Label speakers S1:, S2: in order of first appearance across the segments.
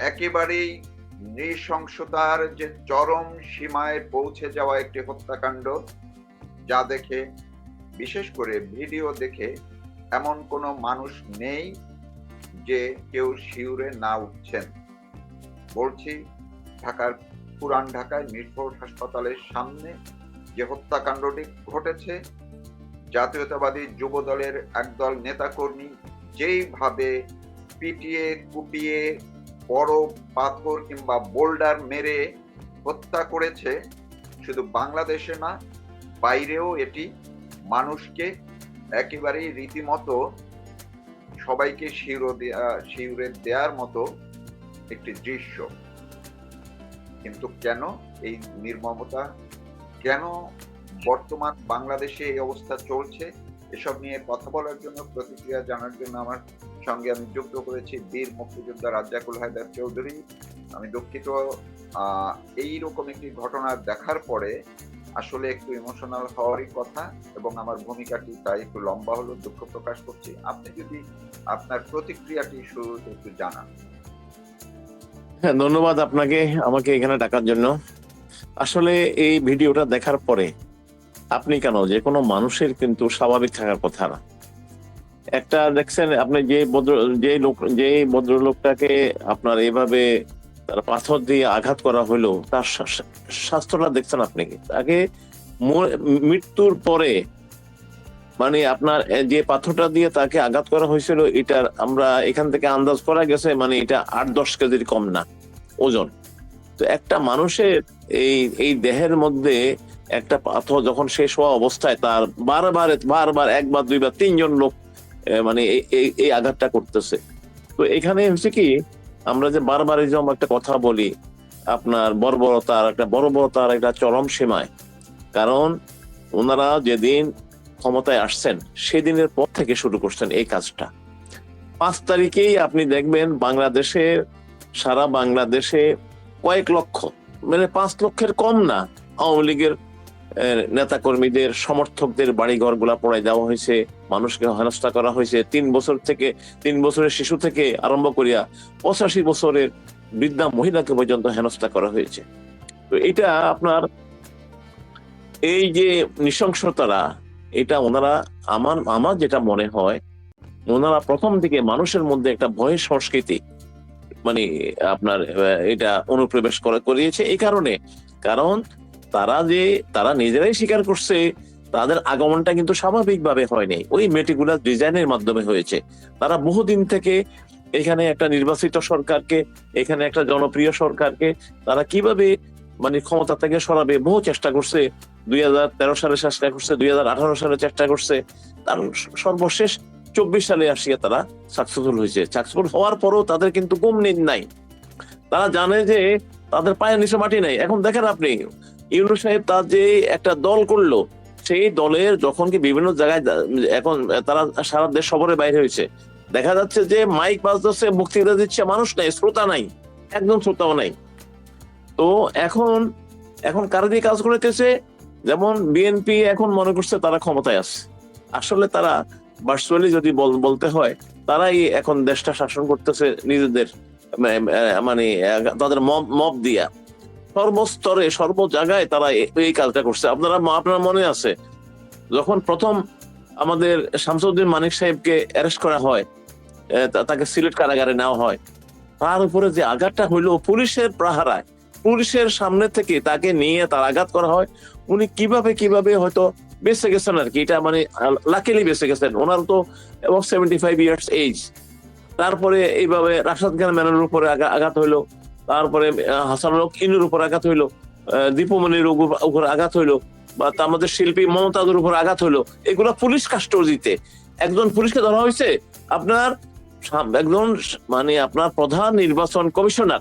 S1: একেবারেই নৃশংসতার যে চরম সীমায় পৌঁছে যাওয়া একটি হত্যাকাণ্ড, যা দেখে, বিশেষ করে ভিডিও দেখে, এমন কোনো মানুষ নেই যে কেউ শিউরে না উঠছেন। বলছি, ঢাকার, পুরান ঢাকায় মিরপুর হাসপাতালের সামনে যে হত্যাকাণ্ডটি ঘটেছে, জাতীয়তাবাদী যুব দলের একদল নেতাকর্মী যেইভাবে পিটিয়ে কুপিয়ে বড় পাথর কিংবা বোল্ডার মেরে হত্যা করেছে শুধু বাংলাদেশে না, বাইরেও এটি মানুষকে একেবারেই রীতিমতো সবাইকে শিউরে শিউরে দেওয়ার মতো একটি দৃশ্য। কিন্তু কেন এই নির্মমতা? কেন বর্তমান বাংলাদেশে এই অবস্থা চলছে? এসব নিয়ে কথা বলার জন্য, প্রতিক্রিয়া জানার জন্য আমার সঙ্গে আমি যুক্ত করেছি বীর মুক্তিযোদ্ধা রাজ্জাকুল হায়দার চৌধুরী। আমি দুঃখিত। এই রকম একটি ঘটনা দেখার পরে আসলে একটু ইমোশনাল হওয়ারই কথা এবং আমার ভূমিকাটি তাই একটু লম্বা হলো, দুঃখ প্রকাশ করছি। আপনি যদি আপনার প্রতিক্রিয়াটি শুরুতে একটু জানান।
S2: হ্যাঁ ধন্যবাদ আপনাকে আমাকে এখানে ডাকার জন্য। আসলে এই ভিডিওটা দেখার পরে আপনি কেন? যে কোনো মানুষের কিন্তু স্বাভাবিক থাকার কথা না। একটা দেখছেন, আপনি যে ভদ্র, যে লোক, যে ভদ্রলোকটাকে আপনার এইভাবে তার পাথর দিয়ে আঘাত করা হলো, তার স্বাস্থ্যটা দেখছেন আপনি তাকে মৃত্যুর পরে মানে আপনার যে পাথরটা দিয়ে তাকে আঘাত করা হয়েছিল, এটার আমরা এখান থেকে আন্দাজ করা গেছে মানে এটা আট, দশ কেজির কম না, ওজন। তো একটা মানুষের এই এই দেহের মধ্যে একটা পাথর যখন শেষ হওয়া অবস্থায়, তার বারবার বারবার, একবার, দুইবার, তিনজন লোক মানে এই- আঘাতটা করতেছে। তো এখানে হচ্ছে কি, আমরা যে বারবার যে আমরা একটা কথা বলি, আপনার বর্বরতার একটা বর্বরতার একটা চরম সীমায়। কারণ ওনারা যেদিন ক্ষমতায় আসছেন, সেদিনের পর থেকে শুরু করছেন এই কাজটা। পাঁচ তারিখেই আপনি দেখবেন বাংলাদেশে, সারা বাংলাদেশে কয়েক লক্ষ মানে পাঁচ লক্ষের কম না, আওয়ামী লীগের নেতা কর্মীদের সমর্থকদের বাড়ি ঘরগুলা পড়াই দেওয়া হয়েছে। মানুষকে হেনস্থা করা হয়েছে। তিন বছর থেকে, তিন বছরের শিশু থেকে আরম্ভ করিয়া পঁচাশি বছরের বৃদ্ধা মহিলাকে পর্যন্ত হেনস্থা করা হয়েছে। তো এটা আপনার, এই যে নৃশংসতারা, এটা ওনারা আমার আমার যেটা মনে হয়, ওনারা প্রথম থেকে মানুষের মধ্যে একটা ভয়ের সংস্কৃতি মানে আপনার, এটা অনুপ্রবেশ করে, করিয়েছে এই কারণে। কারণ তারা যে, তারা নিজেরাই স্বীকার করছে তাদের আগমনটা কিন্তু স্বাভাবিকভাবে হয়নি। ওই মেটিকুলার ডিজাইনের মাধ্যমে হয়েছে। তারা বহুদিন থেকে এখানে একটা নির্বাচিত সরকারকে, এখানে একটা জনপ্রিয় সরকারকে, তারা কীভাবে মানে ক্ষমতা থেকে সরাবে, বহু চেষ্টা করছে। দুই হাজার তেরো সালে চেষ্টা করছে, দুই হাজার আঠারো সালে চেষ্টা করছে। তার সর্বশেষ চব্বিশ সালে আসিয়া তারা সাকসেসফুল হয়েছে। সাকসেসফুল হওয়ার পরও তাদের কিন্তু কম নিন নাই। তারা জানে যে তাদের পায়ের নিচে মাটি নাই। এখন দেখেন আপনি ইউনু সাহেব তার যে একটা দল করল সেই দলের যখন কি বিভিন্ন জায়গায় এখন তারা সারা দেশ সবরে বাইরে হয়েছে। দেখা যাচ্ছে যে মাইক বাজতেছে বক্তৃতা দিচ্ছে মানুষ নাই, শ্রোতা নাই, একদম শ্রোতাও নাই। তো এখন এখন কারা দিয়ে কাজ করেছে যেমন বিএনপি এখন মনে করছে তারা ক্ষমতায় আছে। আসলে তারা ভার্চুয়ালি যদি বল- বলতে হয়, তারাই এখন দেশটা শাসন করতেছে নিজেদের মানে তাদের মব মব দিয়া। সর্বস্তরে সর্ব জায়গায় তারা এই কাজটা করছে। আপনারা আপনার মনে আছে, যখন প্রথম আমাদের শামসুদ্দিন মানিক সাহেবকে অ্যারেস্ট করা হয় তাকে সিলেট কারাগারে নেওয়া হয়, তার উপরে যে আঘাতটা হইল পুলিশের প্রাহারায় পুলিশের সামনে থেকে তাকে নিয়ে তার আঘাত করা হয়, উনি কীভাবে কীভাবে হয়তো বেঁচে গেছেন আর কি, এটা মানে লাকিলি বেঁচে গেছেন। ওনার তো এবং সেভেন্টি ফাইভ ইয়ার্স এজ তারপরে এইভাবে রাশাদ খান ম্যানের উপরে আঘাত হইল। তারপরে হাসানুল হক ইনুর উপর আঘাত হইল দীপুমণির উপর- আঘাত হইল, বা আমাদের শিল্পী মমতাজের উপর আঘাত হইল, এগুলো পুলিশ কাস্টডিতে একজন পুলিশকে ধরা হয়েছে আপনার একজন মানে আপনার প্রধান নির্বাচন কমিশনার।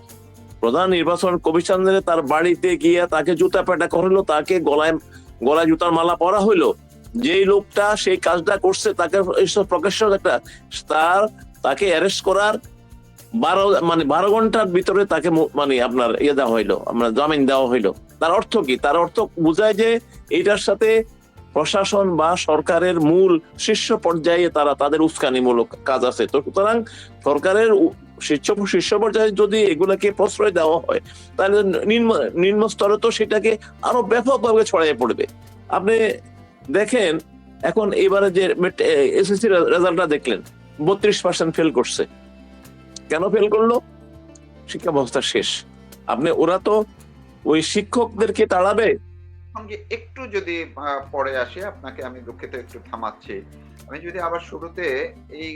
S2: প্রধান নির্বাচন কমিশনারে তার বাড়িতে গিয়ে তাকে জুতা পেটা করল, তাকে গলায় গলায় জুতার মালা পরা হইল। যেই লোকটা সেই কাজটা করছে, তাকে প্রকাশ্য একটা, তার, তাকে অ্যারেস্ট করার বারো মানে বারো ঘণ্টার ভিতরে তাকে মানে আপনার ইয়ে দেওয়া হইল আপনার জামিন দেওয়া হইল। তার অর্থ কি? তার অর্থ বোঝায় যে এইটার সাথে প্রশাসন বা সরকারের মূল শীর্ষ পর্যায়ে তারা তাদের উস্কানিমূলক কাজ আছে। তো সুতরাং সরকারের শীর্ষ শীর্ষ পর্যায়ে যদি এগুলাকে প্রশ্রয় দেওয়া হয়, তাহলে নিম্ন নিম্ন স্তরে তো সেটাকে আরও ব্যাপকভাবে ছড়িয়ে পড়বে। আপনি দেখেন, এখন এবারে যে এসএসসি রেজাল্টটা দেখলেন, বত্রিশ পার্সেন্ট ফেল করছে। কেন ফেল করল? শিক্ষা ব্যবস্থা শেষ। আপনি ওরা তো ওই শিক্ষকদেরকে তাড়াবে।
S1: একটু যদি পরে আসি আপনাকে আমি দুঃখিত একটু থামাচ্ছি। আমি যদি আবার শুরুতে এই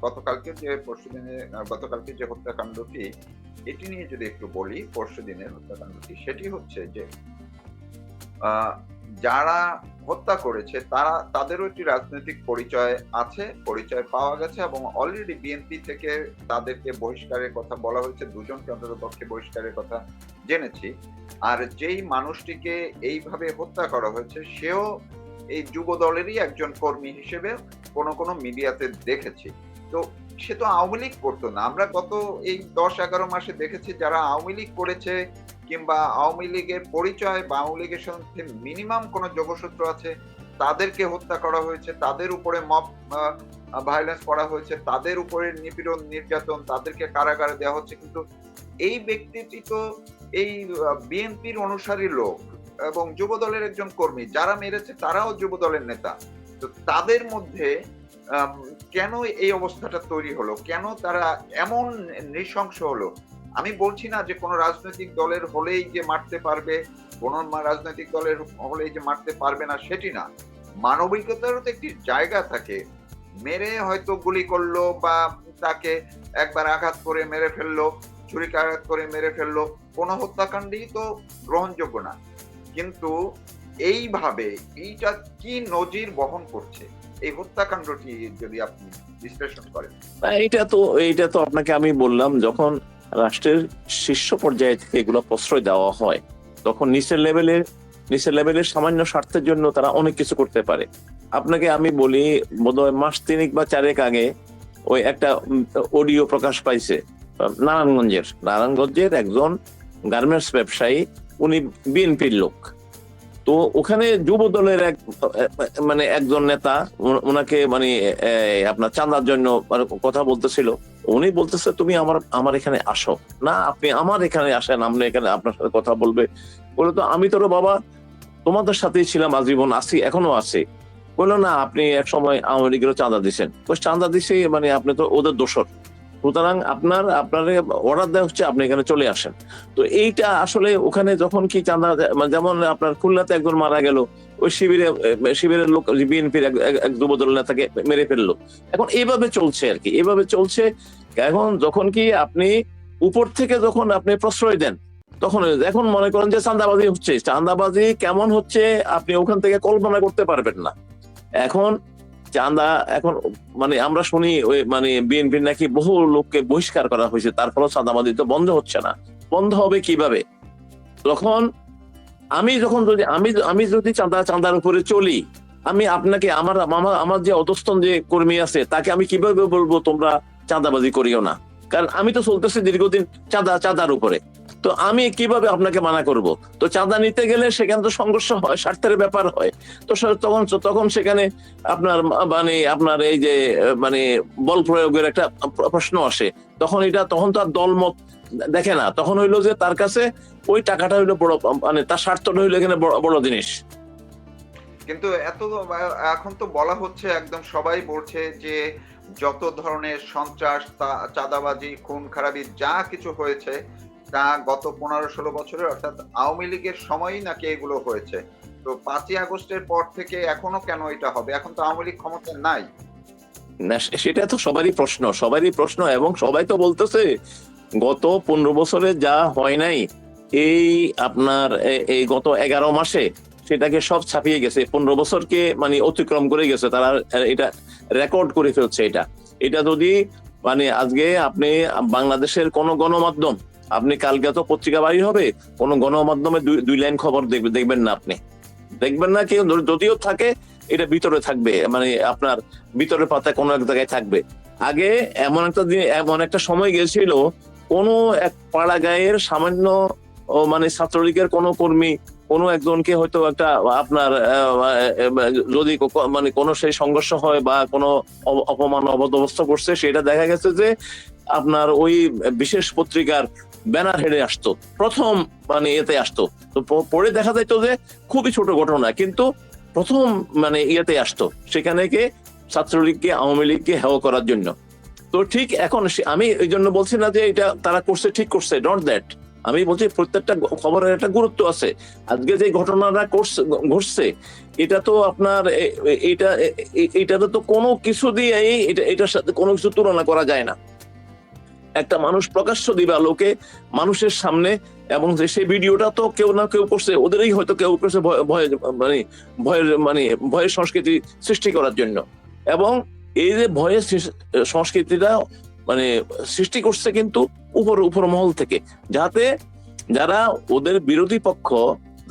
S1: গতকালকে যে পরশুদিনে আহ, গতকালকে যে হত্যাকাণ্ডটি এটি নিয়ে যদি একটু বলি পরশু দিনের হত্যাকাণ্ডটি সেটি হচ্ছে যে যারা হত্যা করেছে, তারা, তাদেরও একটি রাজনৈতিক পরিচয় আছে, পরিচয় পাওয়া গেছে এবং অলরেডি বিএনপি থেকে তাদেরকে বহিষ্কারের কথা বলা হয়েছে, দুজনকে অন্তত পক্ষে বহিষ্কারের কথা জেনেছি। আর যেই মানুষটিকে এইভাবে হত্যা করা হয়েছে, সেও এই যুব দলেরই একজন কর্মী হিসেবে কোনো কোনো মিডিয়াতে দেখেছি। তো সে তো আওয়ামী লীগ করতো না। আমরা গত এই দশ, এগারো মাসে দেখেছি যারা আওয়ামী লীগ করেছে কিংবা আওয়ামী লীগের পরিচয় বা আওয়ামী লীগের সাথে মিনিমাম কোনো যোগসূত্র আছে, তাদেরকে হত্যা করা হয়েছে, তাদের উপরে মব ভায়োলেন্স করা হয়েছে, তাদের উপরে নিপীড়ন, নির্যাতন তাদেরকে কারাগারে দেওয়া হচ্ছে। কিন্তু এই ব্যক্তিটি তো এই বিএনপির অনুসারী লোক এবং যুব দলের একজন কর্মী, যারা মেরেছে তারাও যুব দলের নেতা। তো তাদের মধ্যে কেন এই অবস্থাটা তৈরি হলো? কেন তারা এমন নৃশংস হলো? আমি বলছি না যে কোনো রাজনৈতিক দলের হলেই যে মারতে পারবে কোন রাজনৈতিক দলের হলেই যে মারতে পারবে না সেটি না। মানবিকতারও তো একটি জায়গা থাকে। মেরে হয়তো গুলি করল বা তাকে একবার আঘাত করে মেরে ফেলল ছুরিকাঘাত করে মেরে ফেলল কোনো হত্যাকাণ্ডই তো গ্রহণযোগ্য না। কিন্তু এইভাবে এইটা কি নজির বহন করছে? এই হত্যাকাণ্ডটি যদি আপনি বিশ্লেষণ করেন।
S2: না, এইটা তো এইটা তো আপনাকে আমি বললাম যখন রাষ্ট্রের শীর্ষ পর্যায়ে থেকে এগুলো প্রশ্রয় দেওয়া হয়। তখন নিচের লেভেলের নিচের লেভেলের সামান্য স্বার্থের জন্য তারা অনেক কিছু করতে পারে। আপনাকে আমি বলি, বোধহয় মাস তিনেক বা চারেক আগে ওই একটা অডিও প্রকাশ পাইছে, নারায়ণগঞ্জের। নারায়ণগঞ্জের একজন গার্মেন্টস ব্যবসায়ী, উনি বিএনপির লোক। তো ওখানে যুব দলের এক মানে একজন নেতা ওনাকে মানে আপনার চাঁদার জন্য মানে কথা বলতেছিল। উনি বলতেছে, তুমি আমার আমার এখানে আসো। না, আপনি আমার এখানে আসেন আমরা এখানে আপনার সাথে কথা বলবে। বলে, তো আমি তোর বাবা, তোমাদের সাথেই ছিলাম, আজীবন আছি, এখনও আছি। বলল, না, আপনি এক সময় আওয়ামী লীগেরও চাঁদা দিচ্ছেন চাঁদা দিছে মানে আপনি তো ওদের দোষর। সুতরাং আপনার আপনার অর্ডার দেওয়া হচ্ছে, আপনি এখানে চলে আসেন। তো এইটা আসলে ওখানে যখন কি চাঁদা মানে যেমন আপনার খুলনাতে একজন মারা গেল, ওই শিবিরে শিবিরের লোক, বিএনপির এক যুবদল নেতাকে মেরে ফেলল। এখন এইভাবে চলছে আর কি এইভাবে চলছে। এখন যখন কি আপনি উপর থেকে যখন আপনি প্রশ্রয় দেন, তখন এখন মনে করেন যে চাঁদাবাজি হচ্ছে। চাঁদাবাজি কেমন হচ্ছে, আপনি ওখান থেকে কল্পনা করতে পারবেন না। এখন চাঁদা এখন মানে আমরা শুনি ওই মানে বিএনপির নাকি বহু লোককে বহিষ্কার করা হয়েছে তারপরেও চাঁদাবাজি তো বন্ধ হচ্ছে না। বন্ধ হবে কীভাবে? তখন আমি যখন যদি, আমি আমি যদি চাঁদা, চাঁদার উপরে চলি, আমি আপনাকে, আমার আমার আমার যে অধস্তন যে কর্মী আছে, তাকে আমি কীভাবে বলব তোমরা চাঁদাবাজি করিও না? কারণ আমি তো চলতেছি দীর্ঘদিন চাঁদা, চাঁদার উপরে। তো আমি কীভাবে আপনাকে মানা করব? তো চাঁদা নিতে গেলে সেখানে তো সংঘর্ষ হয়, স্বার্থের ব্যাপার হয়। তো তখন তখন সেখানে আপনার মানে আপনার এই যে মানে বল প্রয়োগের একটা প্রশ্ন আসে। তখন এটা, তখন তো আর দলমত দেখে না। তখন হইল যে তার কাছে ওই টাকাটা হইল বড় মানে তার স্বার্থটা হইল এখানে বড় জিনিস।
S1: কিন্তু এত, এখন তো বলা হচ্ছে, একদম সবাই বলছে যে যত ধরনের সন্ত্রাস চাঁদাবাজি, খুন, খারাপি, যা কিছু হয়েছে তা গত পনেরো ষোলো বছরের, অর্থাৎ আওয়ামী লীগের সময়ই নাকি এগুলো হয়েছে। তো পাঁচই আগস্টের পর থেকে এখনও কেন এটা হবে? এখন তো আওয়ামী লীগ ক্ষমতায় নাই।
S2: না সেটা তো সবারই প্রশ্ন সবারই প্রশ্ন এবং সবাই তো বলতেছে, গত পনেরো বছরে যা হয় নাই, এই আপনার এই গত এগারো মাসে সেটাকে সব ছাপিয়ে গেছে। পনেরো বছরকে মানে অতিক্রম করে গেছে, তারা এটা রেকর্ড করে ফেলছে এটা। এটা যদি মানে আজকে আপনি বাংলাদেশের কোন গণমাধ্যম আপনি কালকে তো পত্রিকা বাড়ি হবে, কোন গণমাধ্যমে দুই লাইন খবর দেখবে, দেখবেন না আপনি। দেখবেন না কেউ যদিও থাকে, এটা ভিতরে থাকবে মানে আপনার ভিতরের পাতায় কোনো এক জায়গায় থাকবে। আগে এমন একটা দিন, এমন একটা সময় গেছিল, কোন এক পাড়া গায়ের সামান্য মানে ছাত্রলীগের কোন কর্মী, কোনো একজনকে হয়তো একটা আপনার যদি মানে কোনো সেই সংঘর্ষ হয় বা কোনো অপমান অবদবস্থ করছে, সেটা দেখা গেছে যে আপনার ওই বিশেষ পত্রিকার ব্যানার হেডে আসতো, প্রথম মানে এতে আসতো। তো পরে দেখা যাইতো যে খুবই ছোট ঘটনা, কিন্তু প্রথম মানে ইয়েতে আসতো, সেখানে কে ছাত্রলীগকে, আওয়ামী লীগকে হেয় করার জন্য। তো ঠিক এখন আমি এই জন্য বলছি না যে এটা তারা করছে, ঠিক করছে নট দ্যাট আমি বলছি প্রত্যেকটা খবরের একটা গুরুত্ব আছে। আজকে যে ঘটনাটা ঘটছে, এটা তো আপনার এটা, এ- এ- এটাতে তো কোনো কিছু দিয়ে এটা, এটার সাথে কোনো কিছু তুলনা করা যায় না। একটা মানুষ প্রকাশ্য দিবা লোকে মানুষের সামনে এবং সেই ভিডিওটা তো কেউ না কেউ করছে, ওদেরই হয়তো কেউ করছে ভয় মানে ভয়ের মানে ভয়ের সংস্কৃতি সৃষ্টি করার জন্য। এবং এই যে ভয়ের সংস্কৃতিটা মানে সৃষ্টি করছে কিন্তু উপর উপর মহল থেকে, যাতে যারা ওদের বিরোধী পক্ষ,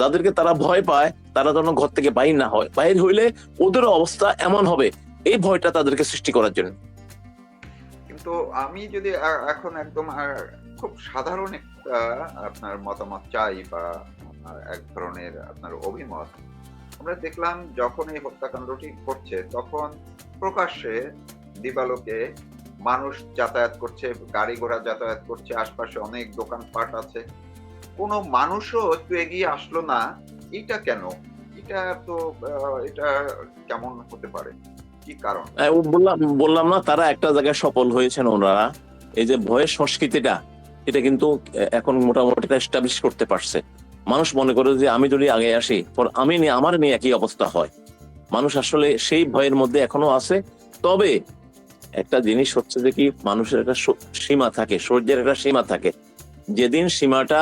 S2: যাদেরকে তারা ভয় পায়, তারা যেন ঘর থেকে বাইর না হয়। বাইর হইলে ওদের অবস্থা এমন হবে। এই ভয়টা তাদেরকে সৃষ্টি করার জন্য।
S1: কিন্তু আমি যদি এখন একদম খুব সাধারণ একটা আপনার মতামত চাই বা এক ধরনের আপনার অভিমত, আমরা দেখলাম যখন এই হত্যাকাণ্ডটি ঘটছে তখন প্রকাশ্যে দিবালোকে মানুষ যাতায়াত করছে, গাড়ি ঘোড়া যাতায়াত করছে, আশপাশে অনেক দোকানপাট আছে। কোনো মানুষও একটু এগিয়ে আসলো না, এটা কেন? এটা তো এটা কেমন হতে পারে? কি কারণ?
S2: বললাম বললাম না, তারা একটা জায়গায় সফল হয়েছেন ওনারা। এই যে ভয়ের সংস্কৃতিটা, এটা কিন্তু এখন মোটামুটি এস্টাবলিশ করতে পারছে। মানুষ মনে করে যে, আমি যদি আগে আসি, পর আমি নিয়ে, আমার নিয়ে একই অবস্থা হয়। মানুষ আসলে সেই ভয়ের মধ্যে এখনও আছে। তবে একটা জিনিস হচ্ছে যে কি, মানুষের একটা সীমা থাকে, সৌর্যের একটা সীমা থাকে। যেদিন সীমাটা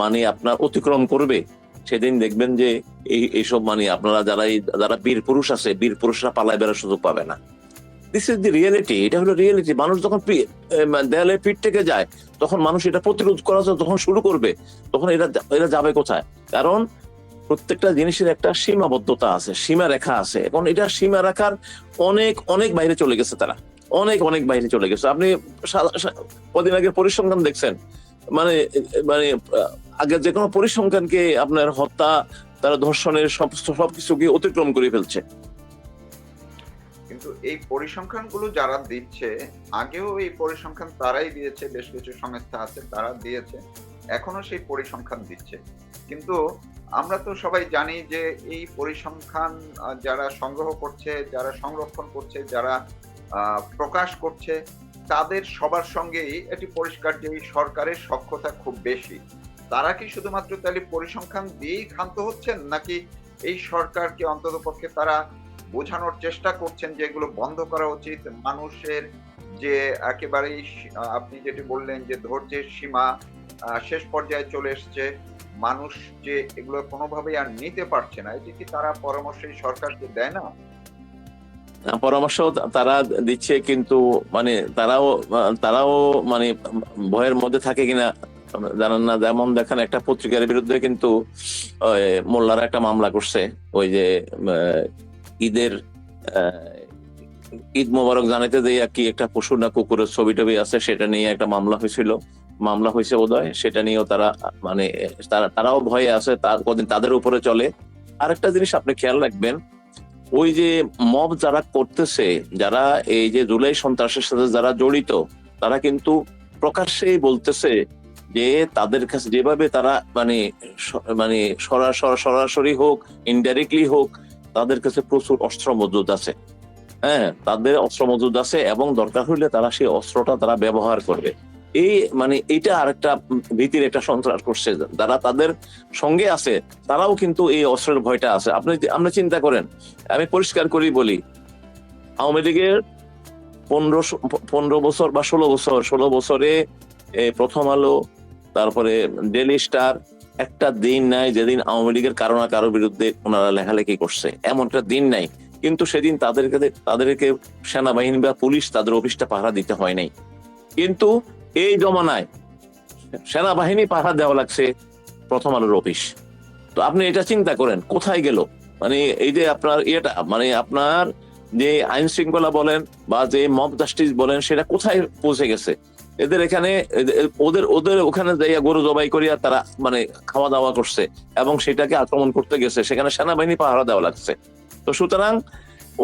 S2: মানে আপনার অতিক্রম করবে সেদিন দেখবেন যে এই, এইসব মানে আপনারা যারা যারা বীর পুরুষ আছে, বীর পুরুষরা পালায় বেড়ার সুযোগ পাবে না। দিস ইজ দি রিয়েলিটি এটা হলো রিয়েলিটি মানুষ যখন দেয়ালে পিঠ থেকে যায়, তখন মানুষ এটা প্রতিরোধ করা যখন- শুরু করবে, তখন এটা এটা যাবে কোথায়? কারণ প্রত্যেকটা জিনিসের একটা সীমাবদ্ধতা আছে, সীমা রেখা আছে। এখন এটা সীমা রাখার অনেক অনেক বাইরে চলে গেছে তারা। অনেক অনেক বাইরে চলে গেছে। আপনি কদিন আগে পরিসংখ্যান দেখছেন মানে মানে আগে যে কোনো পরিসংখ্যানকে আপনার হত্যা, তারা ধর্ষণের সমস্ত সবকিছুকে অতিক্রম করে ফেলছে।
S1: কিন্তু এই পরিসংখ্যানগুলো যারা দিচ্ছে, আগেও এই পরিসংখ্যান তারাই দিয়েছে, বেশ কিছু সংস্থা আছে, তারা দিয়েছে, এখনও সেই পরিসংখ্যান দিচ্ছে। কিন্তু আমরা তো সবাই জানি যে এই পরিসংখ্যান যারা সংগ্রহ করছে, যারা সংরক্ষণ করছে, যারা প্রকাশ করছে তাদের সবার সঙ্গে এটি পরিষ্কার যে সরকারের সক্ষতা খুব বেশি। তারা কি শুধুমাত্র তাহলে পরিসংখ্যান দিয়েই ক্ষান্ত হচ্ছেন, নাকি এই সরকারকে অন্তত পক্ষে তারা বোঝানোর চেষ্টা করছেন যে এগুলো বন্ধ করা উচিত? মানুষের যে একেবারেই আপনি যেটি বললেন যে ধৈর্যের সীমা শেষ পর্যায়ে চলে এসছে, মানুষ যে এগুলো কোনোভাবেই আর নিতে পারছে না, এটি কি তারা পরামর্শ সরকারকে দেয় না?
S2: পরামর্শ তারা দিচ্ছে কিন্তু মানে তারাও তারাও মানে ভয়ের মধ্যে থাকে কিনা জানেন না। যেমন দেখেন একটা পত্রিকার বিরুদ্ধে কিন্তু মোল্লারা একটা মামলা করছে, ওই যে ঈদের ঈদ মোবারক জানাতে দিয়ে কি একটা পশু না কুকুরের ছবি টবি আছে, সেটা নিয়ে একটা মামলা হয়েছিল। মামলা হয়েছে বোধহয়, সেটা নিয়েও তারা মানে তারা, তারাও ভয়ে আছে, তার, কদিন তাদের উপরে চলে। আরেকটা জিনিস আপনি খেয়াল রাখবেন ওই যে মব যারা করতেছে, যারা এই যে জুলাই সন্ত্রাসের সাথে যারা জড়িত, তারা কিন্তু প্রকাশ্যেই বলতেছে যে তাদের কাছে যেভাবে তারা মানে মানে সরাসরি সরাসরি হোক ইনডাইরেক্টলি হোক, তাদের কাছে প্রচুর অস্ত্র মজুদ আছে। হ্যাঁ তাদের অস্ত্র মজুদ আছে এবং দরকার হইলে তারা সেই অস্ত্রটা তারা ব্যবহার করবে। এই মানে এটা আরেকটা ভীতির একটা সন্ত্রাস করছে। যারা তাদের সঙ্গে আছে, তারাও কিন্তু এই অস্ত্রের ভয়টা আছে। আপনি আপনি চিন্তা করেন, আমি পরিষ্কার করেই বলি, আওয়ামী লীগের পনেরো পনেরো বছর বা ষোলো বছর, ষোলো বছরে প্রথম আলো, তারপরে ডেলি স্টার একটা দিন নাই যেদিন আওয়ামী লীগের কারও না কারোর বিরুদ্ধে ওনারা লেখালেখি করছে। এমন একটা দিন নাই। কিন্তু সেদিন তাদেরকে তাদেরকে সেনাবাহিনী বা পুলিশ তাদের অফিসটা পাহারা দিতে হয় নাই। কিন্তু এই জমানায় সেনাবাহিনী পাহারা দেওয়া লাগছে প্রথম আলোর অফিস। তো আপনি এটা চিন্তা করেন, কোথায় গেল? মানে এই যে আপনার ইয়েটা মানে আপনার যে আইন শৃঙ্খলা বলেন বা যে মব জাস্টিস বলেন, সেটা কোথায় পৌঁছে গেছে? এদের এখানে, ওদের ওদের ওখানে যাইয়া গরু জবাই করিয়া তারা মানে খাওয়া দাওয়া করছে এবং সেটাকে আক্রমণ করতে গেছে। সেখানে সেনাবাহিনী পাহারা দেওয়া লাগছে। তো সুতরাং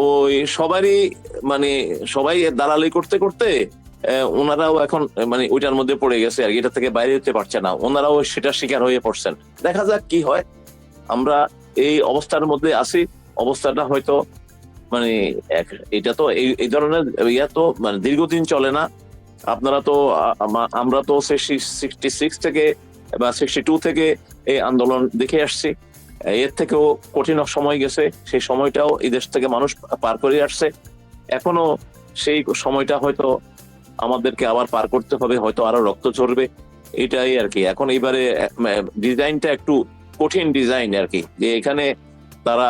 S2: ওই সবারই মানে সবাই দালালি করতে করতে ওনারাও এখন মানে ওইটার মধ্যে পড়ে গেছে আর এটা থেকে বাইরে হতে পারছে না। ওনারাও সেটা শিকার হয়ে পড়ছেন। দেখা যাক কি হয়। আমরা এই অবস্থার মধ্যে আছি। অবস্থাটা হয়তো মানে এটা তো এই ধরনের ইয়া তো মানে দীর্ঘদিন চলে না। আপনারা তো আমরা তো সিক্সটি সিক্স থেকে বা সিক্সটি টু থেকে এই আন্দোলন দেখে আসছি। এর থেকেও কঠিন সময় গেছে। সেই সময়টাও এই দেশ থেকে মানুষ পার করে আসছে। এখনও সেই সময়টা হয়তো আমাদেরকে আবার পার করতে হবে, হয়তো আরও রক্ত ঝরবে। এটাই আর কি। এখন এইবারে ডিজাইনটা একটু কঠিন ডিজাইন আর কি। যে এখানে তারা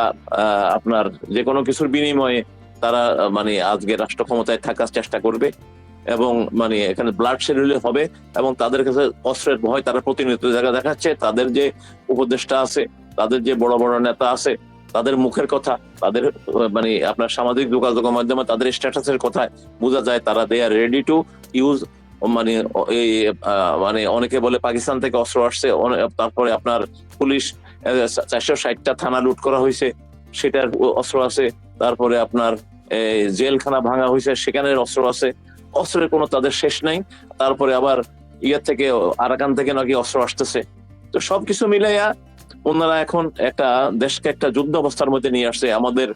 S2: আপনার যে কোনো কিছুর বিনিময়ে তারা মানে আজকে রাষ্ট্র ক্ষমতায় থাকার চেষ্টা করবে এবং মানে এখানে ব্লাড শেডিউল হবে এবং তাদের কাছে অস্ত্রের ভয়, তারা প্রতিনিয়ত জায়গা দেখাচ্ছে। তাদের যে উপদেষ্টা আছে, তাদের যে বড় বড় নেতা আছে তাদের মুখের কথা, তাদের মানে আপনার সামাজিক যোগাযোগের মাধ্যমে তাদের স্ট্যাটাসের কথায় বোঝা যায়। তারা they are ready to use মানে এই মানে অনেকে বলে পাকিস্তান থেকে অস্ত্র আসছে তারপরে আপনার পুলিশ চারশো ষাটটা থানা লুট করা হয়েছে, সেটার অস্ত্র আছে। তারপরে আপনার জেলখানা ভাঙা হয়েছে, সেখানের অস্ত্র আছে। অস্ত্রের কোনো তাদের শেষ নাই। তারপরে আবার ইয়ার থেকে, আরাকান থেকে নাকি অস্ত্র আসতেছে। তো সবকিছু মিলাইয়া ওনারা এখন একটা দেশকে একটা যুদ্ধ অবস্থার মধ্যে নিয়ে আসছে। আমাদের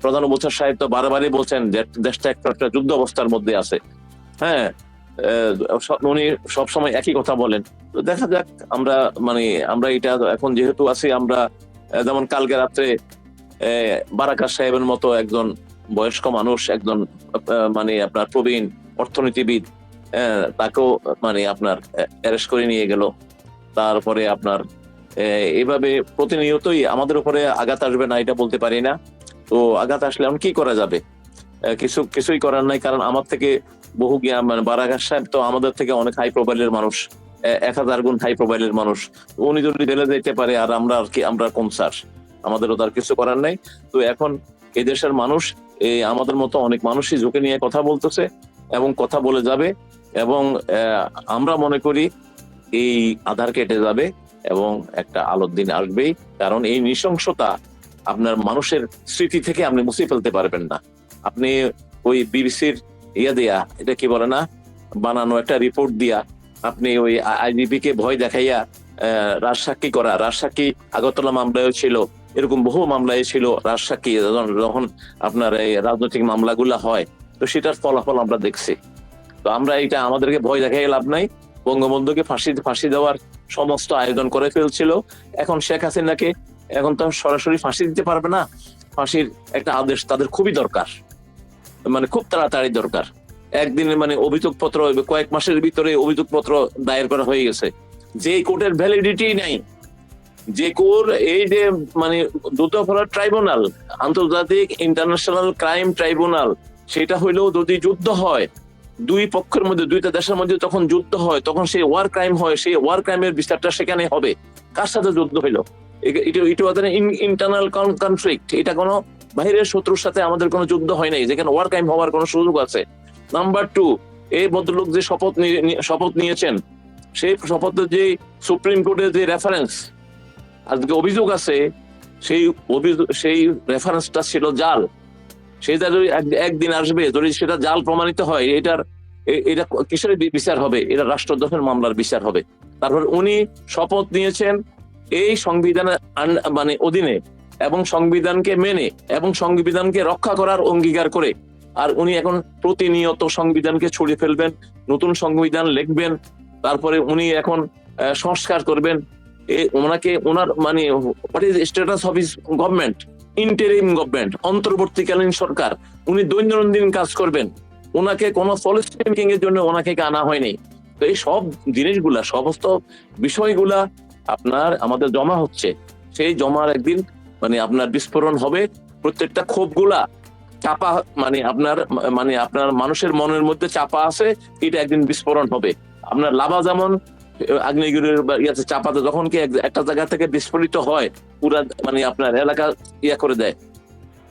S2: প্রধান সাহেব তো বারবারই বলছেন যে দেশটা একটা একটা যুদ্ধ অবস্থার মধ্যে আছে। হ্যাঁ উনি সবসময় একই কথা বলেন। তো দেখা যাক আমরা মানে আমরা এটা এখন যেহেতু আছি আমরা যেমন কালকে রাত্রে আহ, বারাকার সাহেবের মতো একজন বয়স্ক মানুষ একজন মানে আপনার প্রবীণ অর্থনীতিবিদ তাকেও মানে আপনার অ্যারেস্ট করে নিয়ে গেল। তারপরে আপনার আহ, এইভাবে প্রতিনিয়তই আমাদের উপরে আঘাত আসবে না এটা বলতে পারি না। তো আঘাত আসলে এখন কি করা যাবে? কিছু কিছুই করার নাই কারণ আমার থেকে বহু মানে বারাকার সাহেব তো আমাদের থেকে অনেক হাই প্রোফাইলের মানুষ। এক হাজার গুণ হাই প্রোফাইলের মানুষ। উনি যদি জেলে যেতে পারে আর আমরা আর কি আমরা কোন স্যার আমাদেরও তার কিছু করার নাই। তো এখন এই দেশের মানুষ এই আমাদের মতো অনেক মানুষই ঝুঁকে নিয়ে কথা বলতেছে এবং কথা বলে যাবে এবং আমরা মনে করি এই আধার কেটে যাবে। এবং একটা আলোর দিন আসবেই। কারণ এই নৃশংসতা আপনার মানুষের স্মৃতি থেকে আপনি মুছে ফেলতে পারবেন না। আপনি ওই বিবিসির ইয়ে দেয়া, এটা কি বলে না? বানানো একটা রিপোর্ট দিয়া আপনি ওই আইডিপি কে ভয় দেখাইয়া রাজসাক্ষী করা। রাজসাক্ষী আগরতলা মামলায় ছিল, এরকম বহু মামলায় ছিল রাজসাক্ষী, যখন আপনার এই রাজনৈতিক মামলাগুলা হয়, তো সেটার ফলাফল আমরা দেখছি। তো আমরা এটা আমাদেরকে ভয় দেখাই লাভ নাই। বঙ্গবন্ধুকে ফাঁসি ফাঁসি দেওয়ার সমস্ত আয়োজন করে ফেলছিল। এখন শেখ হাসিনাকে এখন তো সরাসরি ফাঁসি দিতে পারবে না। ফাঁসির একটা আদেশ তাদের খুবই দরকার। মানে খুব তাড়াতাড়ি দরকার। একদিনে মানে অভিযোগ পত্র কয়েক মাসের ভিতরে অভিযোগ পত্র দায়ের করা হয়ে গেছে। যে কোর্টের ভ্যালিডিটি নাই। যে কোর এই যে মানে যুদ্ধাপরাধ ট্রাইব্যুনাল, আন্তর্জাতিক ইন্টারন্যাশনাল ক্রাইম ট্রাইব্যুনাল, সেটা হইলেও যদি যুদ্ধ হয় দুই পক্ষের মধ্যে, দুইটা দেশের মধ্যে তখন যুদ্ধ হয়, তখন সেই ওয়ার ক্রাইম হয়, সেই ওয়ার ক্রাইমের বিচারটা সেখানে হবে। কার সাথে যুদ্ধ হইল? ইন্টারনাল কনফ্লিক্ট এটা কোনো বাইরের শত্রুর সাথে আমাদের কোনো যুদ্ধ হয় নাই, যেখানে ওয়ার ক্রাইম হওয়ার কোনো সুযোগ আছে। নাম্বার টু এই ভদ্রলোক যে শপথ শপথ নিয়েছেন, সেই শপথের যে সুপ্রিম কোর্টের যে রেফারেন্স আজকে অভিযোগ আছে, সেই অভিযোগ, সেই রেফারেন্সটা ছিল জাল। সেটা যদি একদিন আসবে, যদি সেটা জাল প্রমাণিত হয়, এটার এটা কিসের বিচার হবে? এটা রাষ্ট্রদ্রোহের মামলার বিচার হবে। তারপর উনি শপথ নিয়েছেন এই সংবিধানের মানে অধীনে এবং সংবিধানকে মেনে এবং সংবিধানকে রক্ষা করার অঙ্গীকার করে। আর উনি এখন প্রতিনিয়ত সংবিধানকে ছড়িয়ে ফেলবেন, নতুন সংবিধান লিখবেন, তারপরে উনি এখন সংস্কার করবেন। ওনাকে, ওনার মানে what is status of this government interim government অন্তর্বর্তীকালীন সরকার, উনি দৈনন্দিন কাজ করবেন। ওনাকে কোনো পলিসি মেকিং এর জন্য ওনাকে আনা হয়নি। তো এই সব জিনিসগুলা, সমস্ত বিষয়গুলা আপনার আমাদের জমা হচ্ছে। সেই জমার একদিন মানে আপনার বিস্ফোরণ হবে। প্রত্যেকটা ক্ষোভগুলা চাপা মানে আপনার মানে আপনার মানুষের মনের মধ্যে চাপা আছে, এটা একদিন বিস্ফোরণ হবে। আপনার লাভা যেমন আগ্নেয়গিরির ইয়াতে চাপাতে যখন কি এক- একটা জায়গা থেকে বিস্ফোরিত হয়, পুরা মানে আপনার এলাকা ইয়া করে দেয়,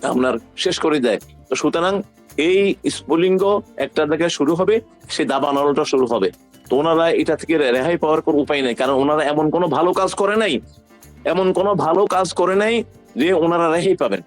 S2: আপনার শেষ করে দেয়। তো সুতরাং এই স্ফুলিঙ্গ একটা জায়গায় শুরু হবে সে দাবানলটা শুরু হবে। তো ওনারা এটা থেকে রেহাই পাওয়ার কোনো উপায় নেই, কারণ ওনারা এমন কোনো ভালো কাজ করে নাই, এমন কোনো ভালো কাজ করে নাই যে ওনারা রেহাই পাবেন।